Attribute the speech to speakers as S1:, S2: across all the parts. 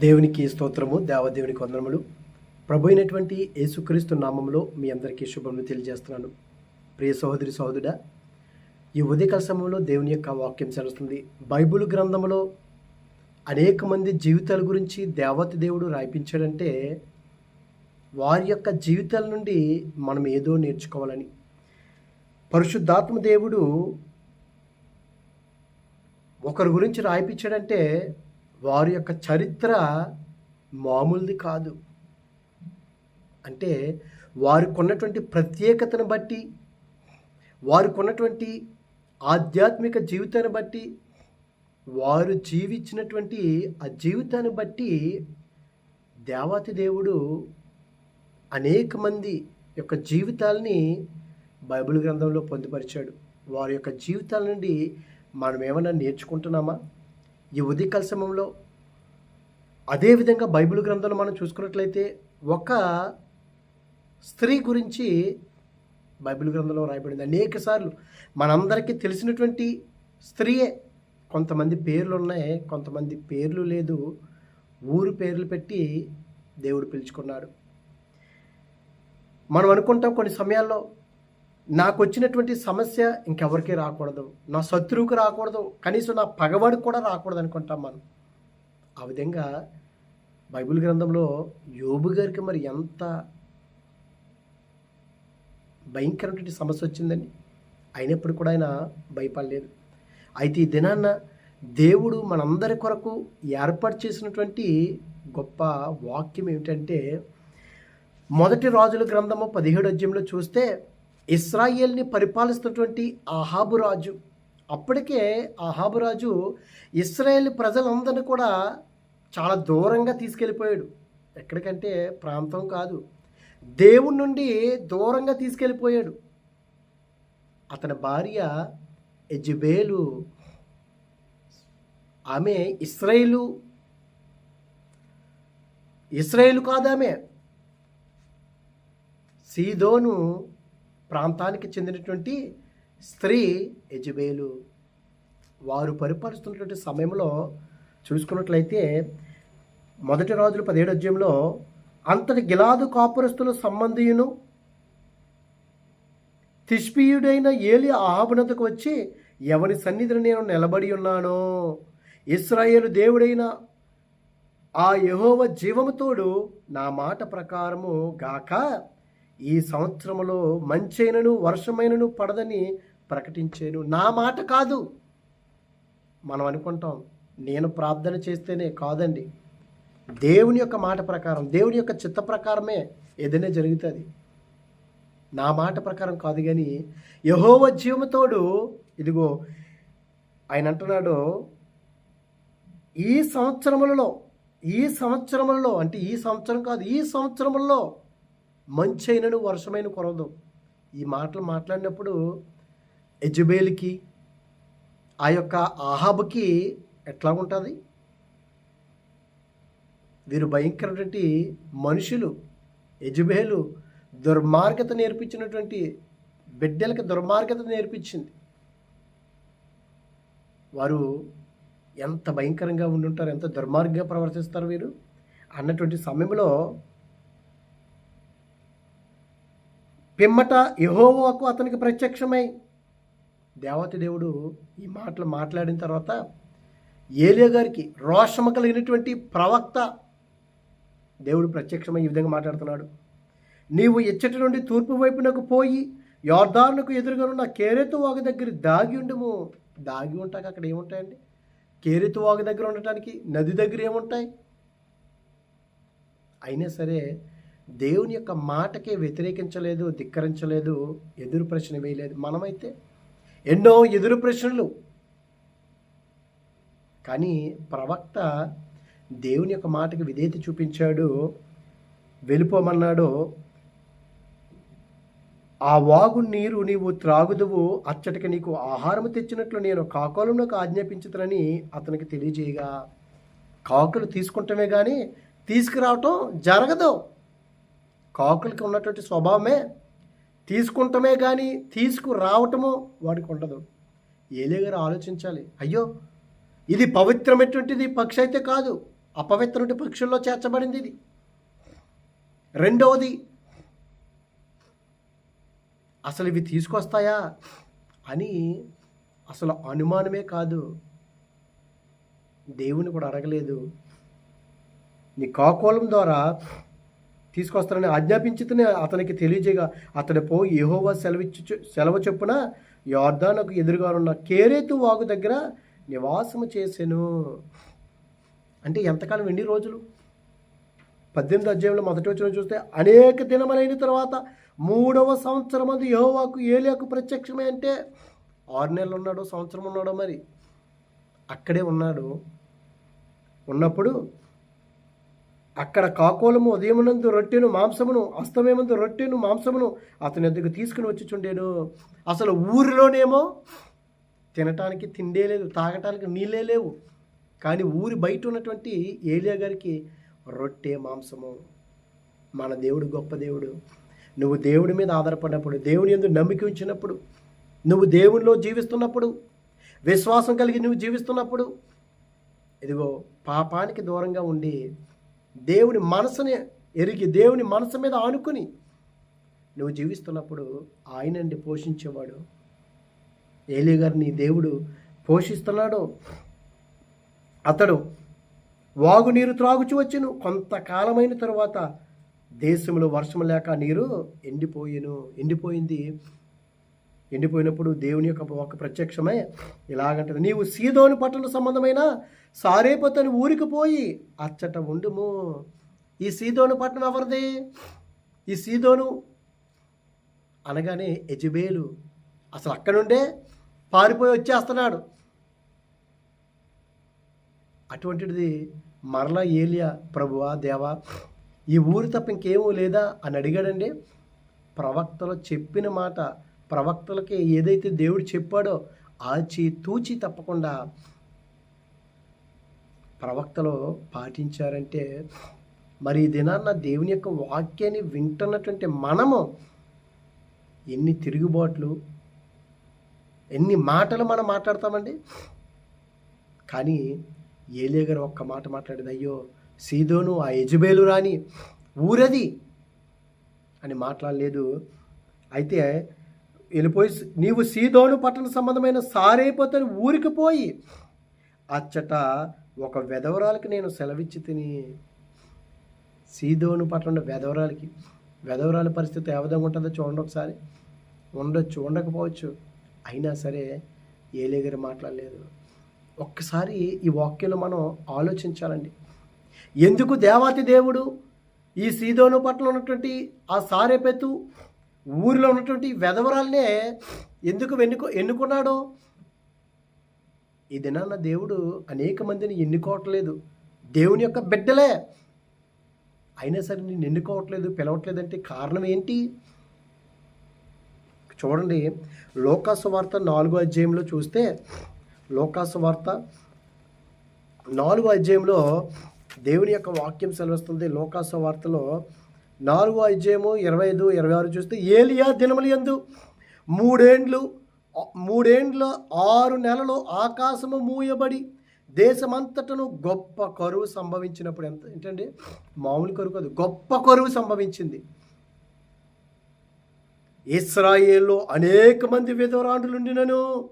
S1: దేవునికి స్తోత్రము దేవదేవునికి వందనములు. ప్రభు అయినటువంటి యేసుక్రీస్తు నామంలో మీ అందరికీ శుభములు తెలియజేస్తున్నాను. ప్రియ సహోదరి సహోదరుడా ఈ ఉదయకాల సమయంలో దేవుని యొక్క వాక్యం చదువుతుంది బైబిల్ గ్రంథంలో అనేక మంది జీవితాల గురించి దేవత దేవుడు రాయిపించాడంటే వారి యొక్క జీవితాల నుండి మనం ఏదో నేర్చుకోవాలని. పరిశుద్ధాత్మ దేవుడు ఒకరి గురించి రాయిపించాడంటే వారి యొక్క చరిత్ర మామూలుది కాదు. అంటే వారికి ఉన్నటువంటి ప్రత్యేకతను బట్టి వారికి ఉన్నటువంటి ఆధ్యాత్మిక జీవితాన్ని బట్టి వారు జీవించినటువంటి ఆ జీవితాన్ని బట్టి దేవాతి దేవుడు అనేక మంది యొక్క జీవితాలని బైబిల్ గ్రంథంలో పొందుపరిచాడు. వారి యొక్క జీవితాల నుండి మనం ఏమైనా నేర్చుకుంటున్నామా? ఈ ఉదయకాల సమయంలో అదేవిధంగా బైబిల్ గ్రంథంలో మనం చూసుకున్నట్లయితే ఒక స్త్రీ గురించి బైబిల్ గ్రంథంలో రాయబడింది. అనేక సార్లు మనందరికీ తెలిసినటువంటి స్త్రీయే. కొంతమంది పేర్లు ఉన్నాయి కొంతమంది పేర్లు లేదు. ఊరు పేర్లు పెట్టి దేవుడు పిలుచుకున్నాడు. మనం అనుకుంటాం కొన్ని సమయాల్లో నాకు వచ్చినటువంటి సమస్య ఇంకెవరికి రాకూడదు. నా శత్రువుకి రాకూడదు. కనీసం నా పగవాడికి కూడా రాకూడదు అనుకుంటాం మనం. ఆ విధంగా బైబిల్ గ్రంథంలో యోబు గారికి మరి ఎంత భయంకరమైనటువంటి సమస్య వచ్చిందని అయినప్పుడు కూడా ఆయన భయపడలేదు. అయితే ఈ దినాన్న దేవుడు మనందరి కొరకు ఏర్పాటు చేసినటువంటి గొప్ప వాక్యం ఏమిటంటే మొదటి రాజుల గ్రంథము పదిహేడు అధ్యాయంలో చూస్తే ఇస్రాయేల్ని పరిపాలిస్తున్నటువంటి ఆహాబు రాజు. అప్పటికే ఆహాబు రాజు ఇస్రాయేల్ ప్రజలందరినీ కూడా చాలా దూరంగా తీసుకెళ్ళిపోయాడు. ఎక్కడికంటే ప్రాంతం కాదు. దేవుడి నుండి దూరంగా తీసుకెళ్ళిపోయాడు. అతని భార్య ఎజుబేలు ఆమె ఇస్రాయేలు. ఇస్రాయేలు కాదు ఆమె. సీదోను ప్రాంతానికి చెందినటువంటి స్త్రీ యజబేలు. వారు పరిపాలిస్తున్నటువంటి సమయంలో చూసుకున్నట్లయితే మొదటి రోజులు పదిహేడు అధ్యాయంలో అంతటి గిలాదు కాపురస్తుల సంబంధియును తిష్పీయుడైన ఏలి ఆహాబునతకు వచ్చి ఎవరి సన్నిధిని నేను నిలబడి ఉన్నానో? ఇస్రాయేలు దేవుడైన ఆ యహోవ జీవముతోడు నా మాట ప్రకారము గాక ఈ సంవత్సరంలో మంచైనను వర్షమైనను పడదని ప్రకటించాను. నా మాట కాదు. మనం అనుకుంటాం నేను ప్రార్థన చేస్తేనే కాదండి. దేవుని యొక్క మాట ప్రకారం దేవుని యొక్క చిత్త ప్రకారమే ఏదైనా జరుగుతుంది. నా మాట ప్రకారం కాదు కానీ యహోవ జీవముతోడు ఇదిగో ఆయన అంటున్నాడు ఈ సంవత్సరములలో ఈ సంవత్సరములలో అంటే ఈ సంవత్సరం కాదు ఈ సంవత్సరములలో మంచైనను వర్షమైన కొరదు ఈ మాటలు మాట్లాడినప్పుడు ఎజుబేల్కి ఆ యొక్క ఆహాబుకి ఎట్లా ఉంటుంది? వీరు భయంకరమైనటువంటి మనుషులు. యజుబేలు దుర్మార్గత నేర్పించినటువంటి బిడ్డలకు దుర్మార్గత నేర్పించింది. వారు ఎంత భయంకరంగా ఉండుంటారు ఎంత దుర్మార్గంగా ప్రవర్తిస్తారు వీరు? అన్నటువంటి సమయంలో పిమ్మట యహోవాకు అతనికి ప్రత్యక్షమై. దేవత దేవుడు ఈ మాటలు మాట్లాడిన తర్వాత ఏలియా గారికి రోషము కలిగినటువంటి ప్రవక్త దేవుడు ప్రత్యక్షమై ఈ విధంగా మాట్లాడుతున్నాడు. నీవు ఇచ్చటి నుండి తూర్పు వైపునకు పోయి యోర్దానుకు ఎదురుగా ఉన్న కేరెతు వాగు దగ్గర దాగి ఉండము. దాగి ఉంటాక అక్కడ ఏముంటాయండి? కేరెతు వాగు దగ్గర ఉండటానికి నది దగ్గర ఏముంటాయి? అయినా సరే దేవుని యొక్క మాటకే వ్యతిరేకించలేదు ధిక్కరించలేదు ఎదురు ప్రశ్న వేయలేదు. మనమైతే ఎన్నో ఎదురు ప్రశ్నలు. కానీ ప్రవక్త దేవుని యొక్క మాటకి విధేయత చూపించాడు వెళ్ళిపోమన్నాడు ఆ వాగు నీరు నీవు త్రాగుదువు అచ్చటికి నీకు ఆహారం తెచ్చినట్లు నేను కాకులకు ఆజ్ఞాపించుతానని అతనికి తెలియజేయగా. కాకులు తీసుకుంటమే కానీ తీసుకురావటం జరగదు. కాకులకి ఉన్నటువంటి స్వభావమే తీసుకుంటమే కానీ తీసుకురావటము వాడికి ఉండదు. ఏలే గారు ఆలోచించాలి. అయ్యో ఇది పవిత్రమైనటువంటిది పక్షి అయితే కాదు. అపవిత్రమైన పక్షుల్లో చేర్చబడింది ఇది. రెండవది అసలు ఇవి తీసుకొస్తాయా అని అసలు అనుమానమే కాదు. దేవుని కూడా అడగలేదు. నీ కాకోలం ద్వారా తీసుకొస్తానని ఆజ్ఞాపించితేనే అతనికి తెలియజేయగా అతడు పోయి యెహోవా సెలవిచ్చు సెలవు చొప్పున యార్దానకు ఎదురుగా ఉన్న కేరేతు వాగు దగ్గర నివాసము చేసెను. అంటే ఎంతకాలం ఎన్ని రోజులు? పద్దెనిమిది అధ్యాయంలో మొదటి వచ్చిన చూస్తే అనేక దినములైన తర్వాత మూడవ సంవత్సరం అందు యహోవాకు ఏలియాకు ప్రత్యక్షమే అంటే ఆరు నెలలు ఉన్నాడో సంవత్సరం ఉన్నాడో మరి అక్కడే ఉన్నాడు. ఉన్నప్పుడు అక్కడ కాకోలము ఉదయమునందు రొట్టెను మాంసమును అస్తమయమందు రొట్టెను మాంసమును అతని ఎద్దుకు తీసుకుని వచ్చిచుండేను. అసలు ఊరిలోనేమో తినటానికి తిండే లేదు తాగటానికి నీళ్ళే లేవు. కానీ ఊరి బయట ఉన్నటువంటి ఏలియా గారికి రొట్టె మాంసము మన దేవుడు గొప్ప దేవుడు. నువ్వు దేవుడి మీద ఆధారపడినప్పుడు దేవుని ఎందు నమ్మిక ఉంచినప్పుడు నువ్వు దేవునిలో జీవిస్తున్నప్పుడు విశ్వాసం కలిగి నువ్వు జీవిస్తున్నప్పుడు ఇదిగో పాపానికి దూరంగా ఉండి దేవుని మనసుని ఎరిగి దేవుని మనసు మీద ఆనుకుని నువ్వు జీవిస్తున్నప్పుడు ఆయనండి పోషించేవాడు. ఏలి గారిని దేవుడు పోషిస్తున్నాడు. అతడు వాగు నీరు త్రాగుచు వచ్చెను. కొంతకాలమైన తరువాత దేశంలో వర్షం లేక నీరు ఎండిపోయిను. ఎండిపోయింది. ఎండిపోయినప్పుడు దేవుని యొక్క ఒక ప్రత్యక్షమే ఇలాగంటది. నీవు సీదోని పట్టణ సంబంధమైన సారేపతని ఊరికి పోయి అచ్చట ఉండుము. ఈ సీదోను పట్టణం ఎవరిది? ఈ సీదోను అనగానే యజుబేలు అసలు అక్కడ నుండే పారిపోయి వచ్చేస్తున్నాడు. అటువంటిది మరలా ఏలియా ప్రభువా దేవా ఈ ఊరు తప్ప ఇంకేమో లేదా అని అడిగాడండి. ప్రవక్తలు చెప్పిన మాట ప్రవక్తలకి ఏదైతే దేవుడు చెప్పాడో ఆచి తూచి తప్పకుండా ప్రవక్తలు పాటించారంటే మరి ఈ దినాన్న దేవుని యొక్క వాక్యాన్ని వింటున్నటువంటి మనము ఎన్ని తిరుగుబాట్లు ఎన్ని మాటలు మనం మాట్లాడతామండి? కానీ ఏలియా గారు ఒక్క మాట మాట్లాడేది అయ్యో సీదోను ఆ యజుబేలు రాని ఊరది అని మాట్లాడలేదు. అయితే వెళ్ళిపోయి నీవు సీదోను పట్టణ సంబంధమైన సారైపోతని ఊరికి పోయి అచ్చట ఒక వెధవరాలకి నేను సెలవిచ్చి తిని సీదోను పట్టణ వెధవరాలకి వెధవరాల పరిస్థితి ఏ విధంగా ఉంటుందో చూడండి ఒకసారి. ఉండొచ్చు ఉండకపోవచ్చు అయినా సరే ఏలేగారు మాట్లాడలేదు. ఒక్కసారి ఈ వాక్యంలో మనం ఆలోచించాలండి. ఎందుకు దేవాతి దేవుడు ఈ సీదోను పట్ల ఉన్నటువంటి ఆ సారేపెత్తు ఊరిలో ఉన్నటువంటి వెధవరాలనే ఎందుకు వెన్నుకో ఎన్నుకున్నాడో ఈ దినాన దేవుడు అనేక మందిని ఎన్నుకోవట్లేదు. దేవుని యొక్క బిడ్డలే. అయినా సరే నేను ఎన్నుకోవట్లేదు పిలవట్లేదంటే కారణం ఏంటి? చూడండి లోకాసు వార్త నాలుగో అధ్యాయంలో చూస్తే లోకాసు వార్త నాలుగో అధ్యాయంలో దేవుని యొక్క వాక్యం సెలవిస్తుంది. లోకాసు వార్తలో నాలుగో అధ్యాయము ఇరవై ఐదు ఇరవై ఆరు చూస్తే ఏలియా దినములు ఎందు మూడేండ్లు మూడేండ్ల ఆరు నెలలు ఆకాశము మూయబడి దేశమంతటను గొప్ప కరువు సంభవించినప్పుడు ఎంత ఏంటండి మామూలు కరువు కాదు గొప్ప కరువు సంభవించింది. ఇస్రాయేల్లో అనేక మంది విధవరాండ్రులు ఉండినను.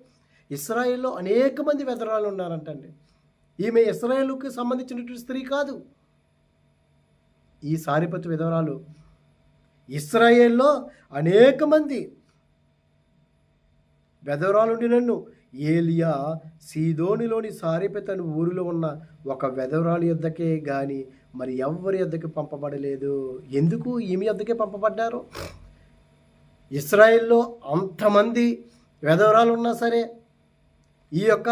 S1: ఇస్రాయేల్లో అనేక మంది వెదరాలు ఉన్నారంటండి. ఈమె ఇస్రాయేల్కి సంబంధించినటువంటి స్త్రీ కాదు. ఈ సారిపతి విధవరాలు ఇస్రాయేల్లో అనేక మంది వెధవరాలుండి నన్ను. ఏలియా సీదోనిలోని సారిపెతను ఊరిలో ఉన్న ఒక వెధవరాలు యొద్దకే గాని మరి ఎవరి యొద్దకి పంపబడలేదు. ఎందుకు ఈమె యొద్దకే పంపబడ్డారు? ఇస్రాయిల్లో అంతమంది వెధవరాలు ఉన్నా సరే ఈ యొక్క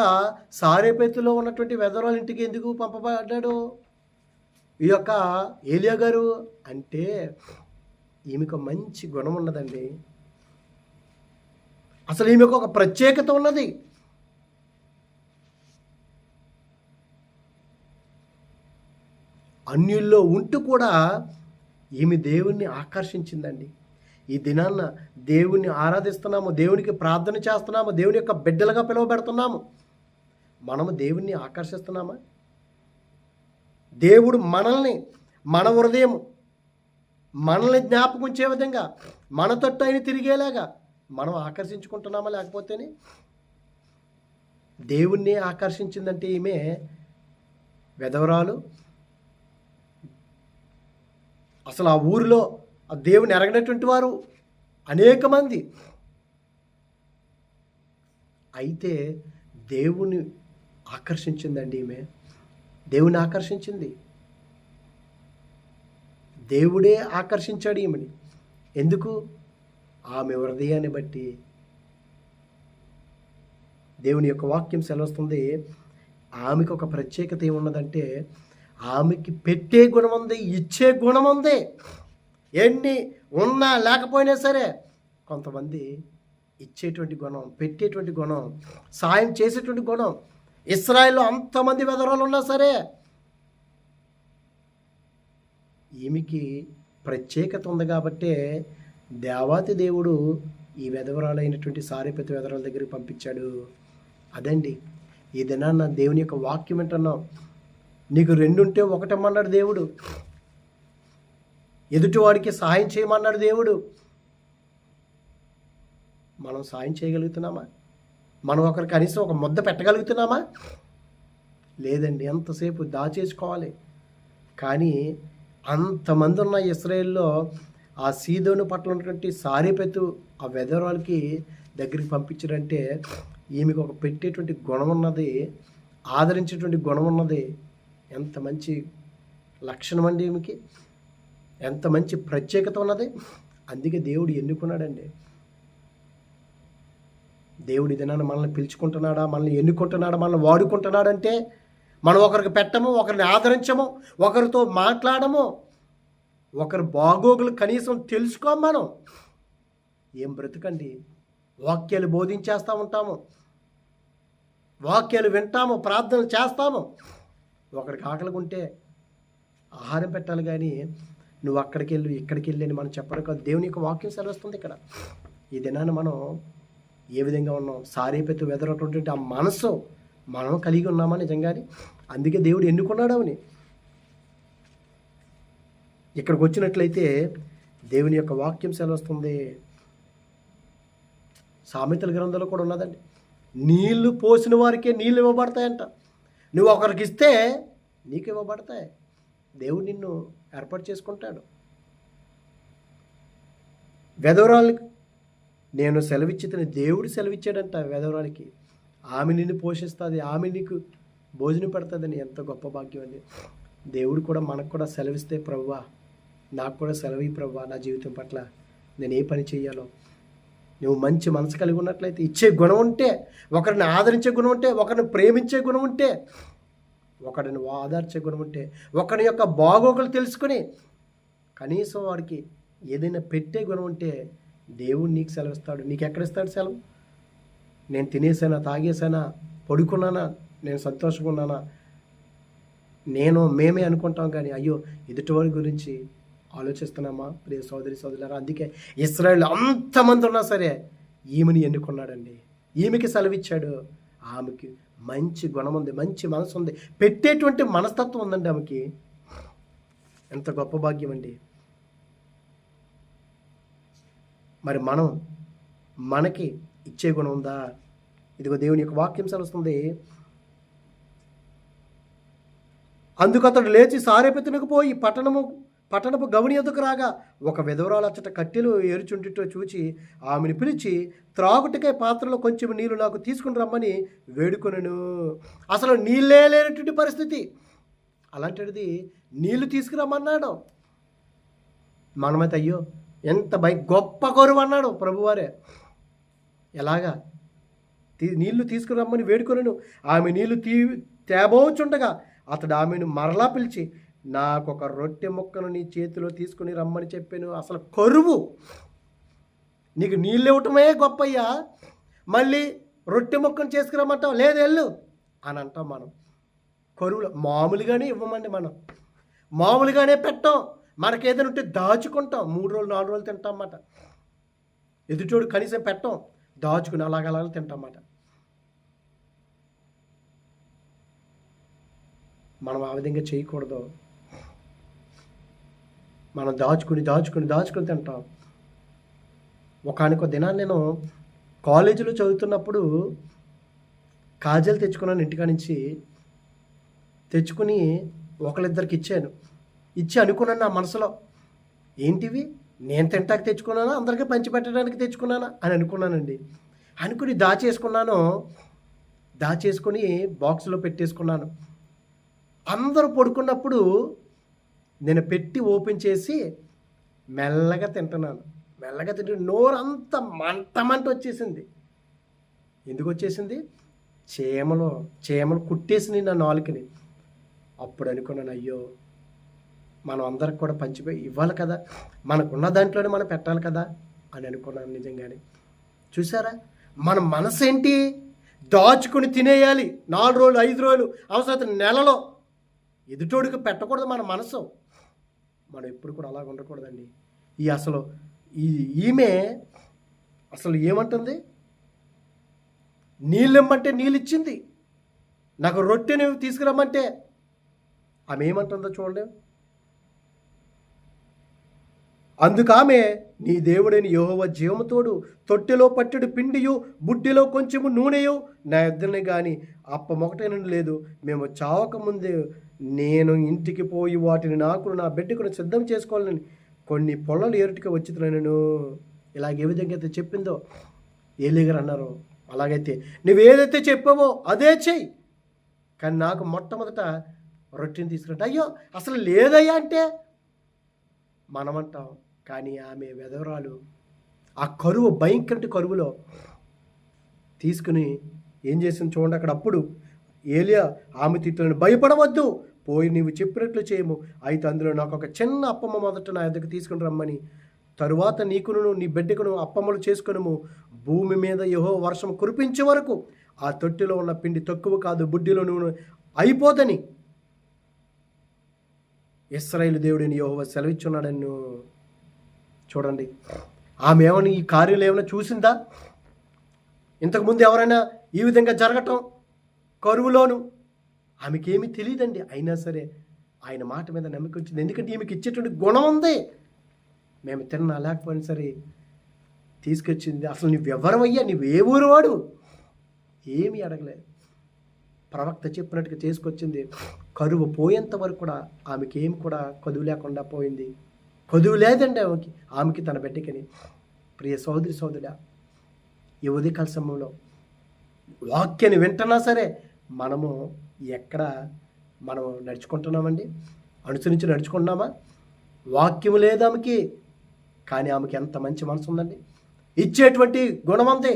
S1: సారేపేతులో ఉన్నటువంటి వెధవరాల ఇంటికి ఎందుకు పంపబడ్డాడు? ఈ యొక్క ఏలియా గారు అంటే ఈమెకు మంచి గుణం ఉన్నదండి. అసలు ఈమెకు ఒక ప్రత్యేకత ఉన్నది. అన్యుల్లో ఉంటూ కూడా ఈమె దేవుణ్ణి ఆకర్షించిందండి. ఈ దినాన్న దేవుణ్ణి ఆరాధిస్తున్నాము దేవునికి ప్రార్థన చేస్తున్నాము దేవుని యొక్క బిడ్డలుగా పిలువబెడుతున్నాము. మనము దేవుణ్ణి ఆకర్షిస్తున్నామా? దేవుడు మనల్ని మన హృదయం మనల్ని జ్ఞాపకం ఉంచే విధంగా మన తట్టు ఆయన తిరిగేలాగా మనం ఆకర్షించుకుంటున్నామా లేకపోతేనే? దేవుణ్ణి ఆకర్షించిందంటే ఈమె వెధవరాలు. అసలు ఆ ఊరిలో ఆ దేవుని ఎరగనటువంటి వారు అనేక మంది. అయితే దేవుని ఆకర్షించిందండి ఈమె. దేవుని ఆకర్షించింది. దేవుడే ఆకర్షించాడు ఈమెని. ఎందుకు? ఆమె హృదయాన్ని బట్టి దేవుని యొక్క వాక్యం సెలవుస్తుంది. ఆమెకు ఒక ప్రత్యేకత ఏమున్నదంటే ఆమెకి పెట్టే గుణం ఉంది ఇచ్చే గుణం ఉంది. ఎన్ని ఉన్నా లేకపోయినా సరే కొంతమంది ఇచ్చేటువంటి గుణం పెట్టేటువంటి గుణం సాయం చేసేటువంటి గుణం ఇస్రాయిల్లో అంతమంది వెదరాలు ఉన్నా సరే ఈమెకి ప్రత్యేకత ఉంది కాబట్టే దేవాతి దేవుడు ఈ వెధవరాలైనటువంటి సారేపతి వెధవరాల దగ్గరికి పంపించాడు. అదండి ఈ దినాన్న దేవుని యొక్క వాక్యం ఏంటన్నాం నీకు రెండుంటే ఒకటమ్మన్నాడు దేవుడు. ఎదుటివాడికి సహాయం చేయమన్నాడు దేవుడు. మనం సాయం చేయగలుగుతున్నామా? మనం ఒకరికి కనీసం ఒక ముద్ద పెట్టగలుగుతున్నామా? లేదండి ఎంతసేపు దాచేసుకోవాలి? కానీ అంతమంది ఉన్న ఇస్రాయేల్లో ఆ సీదోను పట్ల ఉన్నటువంటి సారీపెత్తు ఆ వెదరాలకి దగ్గరికి పంపించారంటే ఈమెకు ఒక పెట్టేటువంటి గుణం ఉన్నది ఆదరించేటువంటి గుణం ఉన్నది. ఎంత మంచి లక్షణం అండి ఈమెకి. ఎంత మంచి ప్రత్యేకత ఉన్నది. అందుకే దేవుడు ఎన్నుకున్నాడండి. దేవుడి దినాన్ని మనల్ని పిలుచుకుంటున్నాడా మనల్ని ఎన్నుకుంటున్నాడా మనల్ని వాడుకుంటున్నాడంటే మనం ఒకరికి పెట్టము ఒకరిని ఆదరించము ఒకరితో మాట్లాడము ఒకరు బాగోగులు కనీసం తెలుసుకోం మనం. ఏం బ్రతకండి? వాక్యాలు బోధించేస్తూ ఉంటాము. వాక్యాలు వింటాము ప్రార్థనలు చేస్తాము. ఒకరికి ఆకలికుంటే ఆహారం పెట్టాలి కానీ నువ్వు అక్కడికి వెళ్ళు ఇక్కడికి వెళ్ళి అని మనం చెప్పడం కాదు. దేవుని యొక్క వాక్యం సెలవుస్తుంది ఇక్కడ. ఈ దినాన్ని మనం ఏ విధంగా ఉన్నాం? సారీ పెద్ద వెదరటువంటి ఆ మనసు మనం కలిగి ఉన్నామా నిజంగానే? అందుకే దేవుడు ఎన్నుకున్నాడు అవని ఇక్కడికి వచ్చినట్లయితే దేవుని యొక్క వాక్యం సెలవుస్తుంది. సామెతల గ్రంథంలో కూడా ఉన్నదండి. నీళ్ళు పోసిన వారికే నీళ్ళు ఇవ్వబడతాయంట. నువ్వు ఒకరికి ఇస్తే నీకు ఇవ్వబడతాయి. దేవుడు నిన్ను ఏర్పాటు చేసుకుంటాడు. వెధవరాలకు నేను సెలవిచ్చితని దేవుడు సెలవిచ్చాడంట వెధవరాలకి ఆమె నిన్ను పోషిస్తుంది ఆమె నీకు భోజనం పెడుతుందని ఎంత గొప్ప భాగ్యం అండి. దేవుడు కూడా మనకు కూడా సెలవిస్తే ప్రభువా నాకు కూడా సెలవి ప్రభా నా జీవితం పట్ల. నేను ఏ పని చేయాలో నువ్వు మంచి మనసు కలిగి ఉన్నట్లయితే ఇచ్చే గుణం ఉంటే ఒకరిని ఆదరించే గుణం ఉంటే ఒకరిని ప్రేమించే గుణం ఉంటే ఒకరిని ఆదరించే గుణం ఉంటే ఒకరి యొక్క బాగోగులు తెలుసుకొని కనీసం వాడికి ఏదైనా పెట్టే గుణం ఉంటే దేవుడు నీకు సెలవిస్తాడు నీకు ఎక్కడ ఇస్తాడు సెలవు? నేను తినేసానా తాగేసానా పడుకున్నానా నేను సంతోషంగా ఉన్నానా? నేను మేమే అనుకుంటాం కానీ అయ్యో ఎదుటివారి గురించి ఆలోచిస్తున్నామా? ప్రియ సోదరి సోదరులారా అందుకే ఇస్రాయల్ అంతమంది ఉన్నా సరే ఈమెని ఎన్నుకున్నాడండి. ఈమెకి సెలవిచ్చాడు. ఆమెకి మంచి గుణం ఉంది మంచి మనసు ఉంది. పెట్టేటువంటి మనస్తత్వం ఉందండి ఆమెకి. ఎంత గొప్ప భాగ్యం అండి. మరి మనం మనకి ఇచ్చే గుణం ఉందా? ఇదిగో దేవుని యొక్క వాక్యం సెలవుస్తుంది. అందుకు అతడు లేచి సారేపెత్తునకు పోయి పట్టణము పట్టణపు గవని ఎదుకు రాగా ఒక విధవరాలచ్చట కట్టెలు ఏరుచుండిటో చూచి ఆమెను పిలిచి త్రాగుటికై పాత్రలో కొంచెం నీళ్ళు నాకు తీసుకుని రమ్మని వేడుకొనను. అసలు నీళ్ళే లేనటువంటి పరిస్థితి. అలాంటిది నీళ్ళు తీసుకురమ్మన్నాడు. మనమైతే అయ్యో ఎంత భయ గొప్ప గౌరవం అన్నాడు ప్రభువారే. ఎలాగా? తీ నీళ్ళు తీసుకురమ్మని వేడుకొనను. ఆమె నీళ్ళు తీ తేబోచుండగా అతడు ఆమెను మరలా పిలిచి నాకు ఒక రొట్టె ముక్కను నీ చేతిలో తీసుకుని రమ్మని చెప్పాను. అసలు కరువు. నీకు నీళ్ళు ఇవ్వటమే గొప్పయ్యా. మళ్ళీ రొట్టె ముక్కను చేసుకురమ్మంటావు. లేదు వెళ్ళు అని అంటాం మనం. కరువులో మామూలుగానే ఇవ్వమండి మనం. మామూలుగానే పెట్టాం. మనకి ఏదైనా ఉంటే దాచుకుంటాం. మూడు రోజులు నాలుగు రోజులు తింటాం అన్నమాట ఎదుటోడు కనీసం పెట్టాం. దాచుకుని అలాగలాగా తింటాం అన్నమాట మనం ఆ విధంగా చేయకూడదు. మనం దాచుకుని దాచుకుని దాచుకుని తింటాం. ఒకనొక దినాన్ని నేను కాలేజీలో చదువుతున్నప్పుడు కాజల్ తెచ్చుకున్నాను ఇంటికా నుంచి తెచ్చుకుని ఒకళ్ళిద్దరికి ఇచ్చాను. ఇచ్చి అనుకున్నాను నా మనసులో ఏంటివి? నేను తింటాక తెచ్చుకున్నానా? అందరికీ పంచిపెట్టడానికి తెచ్చుకున్నానా? అని అనుకున్నానండి. అనుకుని దాచేసుకున్నాను. దాచేసుకుని బాక్స్లో పెట్టేసుకున్నాను. అందరూ పడుకున్నప్పుడు నేను పెట్టి ఓపెన్ చేసి మెల్లగా తింటున్నాను. మెల్లగా తింటే నోరంతా మంటమంట మంట మంట వచ్చేసింది. ఎందుకు వచ్చేసింది? చీమలు చీమలు కుట్టేసినాయి నా నాలుకని. అప్పుడు అనుకున్నాను అయ్యో మనం అందరికి కూడా పంచిపోయి ఇవ్వాలి కదా. మనకున్న దాంట్లోనే మనం పెట్టాలి కదా అని అనుకున్నాను నిజంగానే. చూసారా? మన మనసు ఏంటి దాచుకుని తినేయాలి. నాలుగు రోజులు ఐదు రోజులు అవసరం నెలలో ఎదుటోడికి పెట్టకూడదు మన మనసు. మనం ఎప్పుడు కూడా అలాగ ఉండకూడదండి. ఈ అసలు ఈ ఈమె అసలు ఏమంటుంది? నీళ్ళు ఇమ్మంటే నీళ్ళు ఇచ్చింది నాకు రొట్టెని తీసుకురమ్మంటే ఆమె ఏమంటుందో చూడండి. అందుకామె నీ దేవుడైన యోహవ జీవముతోడు తొట్టెలో పట్టెడు పిండియు బుడ్డిలో కొంచెము నూనెయు నా ఇద్దరిని కానీ అప్పమొకటేనని లేదు. మేము చావక ముందే నేను ఇంటికి పోయి వాటిని నాకు నా బిడ్డకు సిద్ధం చేసుకోవాలని కొన్ని పొలాలు ఏరుటికి వచ్చి నేను ఇలాగ ఏ విధంగా అయితే చెప్పిందో ఏలిగారు అన్నారు. అలాగైతే నువ్వు ఏదైతే చెప్పావో అదే చెయ్యి. కానీ నాకు మొట్టమొదట రొట్టెని తీసుకురంటే అయ్యో అసలు లేదయ్యా అంటే మనమంటాం. కానీ ఆమె వెధవరాలు ఆ కరువు భయంకరటి కరువులో తీసుకుని ఏం చేసింది చూడండి. అక్కడ అప్పుడు ఏలియా ఆమె తిట్టులను భయపడవద్దు. పోయి నీవు చెప్పినట్లు చేయము. అయితే అందులో నాకు ఒక చిన్న అప్పమ్మ మొదట నా ఎద్దకు తీసుకుని రమ్మని. తరువాత నీకును నీ బిడ్డకును అప్పమ్మలు చేసుకునుము. భూమి మీద యహో వర్షం కురిపించే వరకు ఆ తొట్టిలో ఉన్న పిండి తక్కువ కాదు బుడ్డిలో నూనె అయిపోదని ఇస్రాయిల్ దేవుడిని యహోవ సెలవిచ్చున్నాడని చూడండి. ఆమె ఏమైనా ఈ కార్యాలు ఏమైనా చూసిందా? ఇంతకుముందు ఎవరైనా ఈ విధంగా జరగటం కరువులోను ఆమెకేమీ తెలియదండి అయినా సరే ఆయన మాట మీద నమ్మకం వచ్చింది. ఎందుకంటే ఈమెకి ఇచ్చేటువంటి గుణం ఉంది. మేము తిన్నా లేకపోయినా సరే తీసుకొచ్చింది. అసలు నువ్వు అయ్యా నువ్వు ఏ ఊరు వాడు ఏమీ అడగలేదు ప్రవక్త చెప్పినట్టుగా చేసుకొచ్చింది. కరువు పోయేంత వరకు కూడా ఆమెకి ఏం కూడా కదువు లేకుండా పోయింది. కదువు లేదండి ఆమెకి. ఆమెకి తన బిడ్డకని. ప్రియ సోదరి సోదరుడా ఈ ఉదయకాల సమయంలో వాక్యాన్ని వింటున్నా సరే మనము ఎక్కడ మనం నడుచుకుంటున్నామండి? అనుసరించి నడుచుకుంటున్నామా? వాక్యం లేదు ఆమెకి కానీ ఆమెకి ఎంత మంచి మనసు ఉందండి. ఇచ్చేటువంటి గుణం ఉంది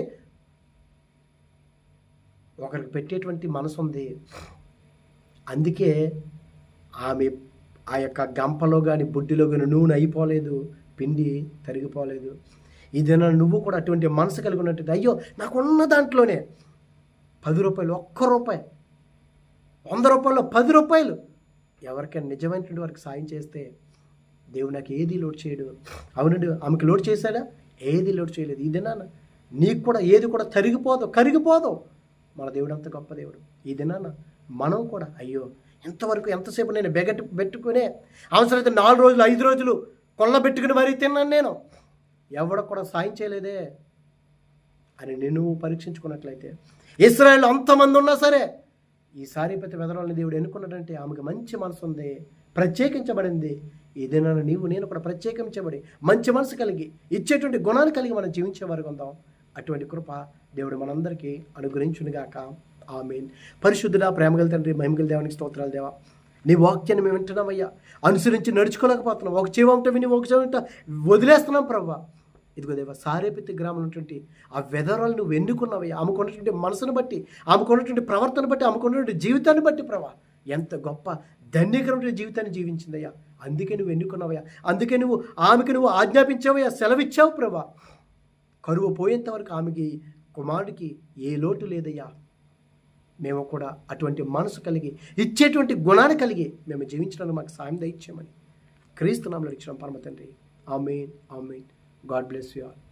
S1: ఒకరికి పెట్టేటువంటి మనసు ఉంది. అందుకే ఆమె ఆ యొక్క గంపలో కానీ బుడ్డిలో కానీ నూనె అయిపోలేదు పిండి తరిగిపోలేదు. ఇదేనా నువ్వు కూడా అటువంటి మనసు కలిగి ఉన్నట్టు అయ్యో నాకున్న దాంట్లోనే పది రూపాయలు ఒక్క రూపాయి వంద రూపాయలు పది రూపాయలు. ఎవరికైనా నిజమైనటువంటి వారికి సాయం చేస్తే దేవుడు నాకు ఏది లోడ్ చేయడు. అవునండి ఆమెకి లోడ్ చేశాడా? ఏది లోడ్ చేయలేదు. ఇదేనా నీకు కూడా ఏది కూడా తరిగిపోదు కరిగిపోదు. మన దేవుడు అంత గొప్ప దేవుడు. ఈ దినాన మనం కూడా అయ్యో ఎంతవరకు ఎంతసేపు నేను బెగట్టు పెట్టుకునే అవసరమైతే నాలుగు రోజులు ఐదు రోజులు కొల్ల పెట్టుకుని మరీ తిన్నాను నేను. ఎవడ కూడా సాయం చేయలేదే. అని నేను పరీక్షించుకున్నట్లయితే ఇస్రాయల్ అంతమంది ఉన్నా సరే ఈ ప్రతి వెదరాలని దేవుడు ఎన్నుకున్నాడంటే ఆమెకు మంచి మనసు ఉంది ప్రత్యేకించబడింది. ఏదైనా నీవు నేను కూడా ప్రత్యేకించబడి మంచి మనసు కలిగి ఇచ్చేటువంటి గుణాలు కలిగి మనం జీవించే వరకు ఉందాం. అటువంటి కృప దేవుడు మనందరికీ అనుగ్రహించునుగాక. ఆమెన్. పరిశుద్ధుడా ప్రేమగల తండ్రి మహిమగల దేవానికి స్తోత్రాలు దేవా. నీ వాక్యాన్ని మేము వింటున్నామయ్యా. అనుసరించి నడుచుకోలేకపోతున్నాం. ఒక చెవంట విని ఒక చెవంట వదిలేస్తున్నాం ప్రభావ ఇదిగో దేవా సారేపతి గ్రామంలో ఉన్నటువంటి ఆ వెదరాలు నువ్వు ఎన్నుకున్నావు ఆమెకున్నటువంటి మనసును బట్టి ఆమెకున్నటువంటి ప్రవర్తన బట్టి ఆమెకున్నటువంటి జీవితాన్ని బట్టి ప్రభా ఎంత గొప్ప ధన్యకరమైన జీవితాన్ని జీవించిందయ్యా. అందుకే నువ్వు ఎన్నుకున్నావయ్యా. అందుకే నువ్వు ఆమెకి నువ్వు ఆజ్ఞాపించావయ్యా సెలవిచ్చావు ప్రభా. కరువు పోయేంత వరకు ఆమెకి కుమారుడికి ఏ లోటు లేదయ్యా. మేము కూడా అటువంటి మనసు కలిగి ఇచ్చేటువంటి గుణాన్ని కలిగి మేము జీవించడానికి మాకు సాయం దయచేయమని క్రీస్తు నామలు ఇచ్చిన పరమ తండ్రి. Amen amen. God bless you all.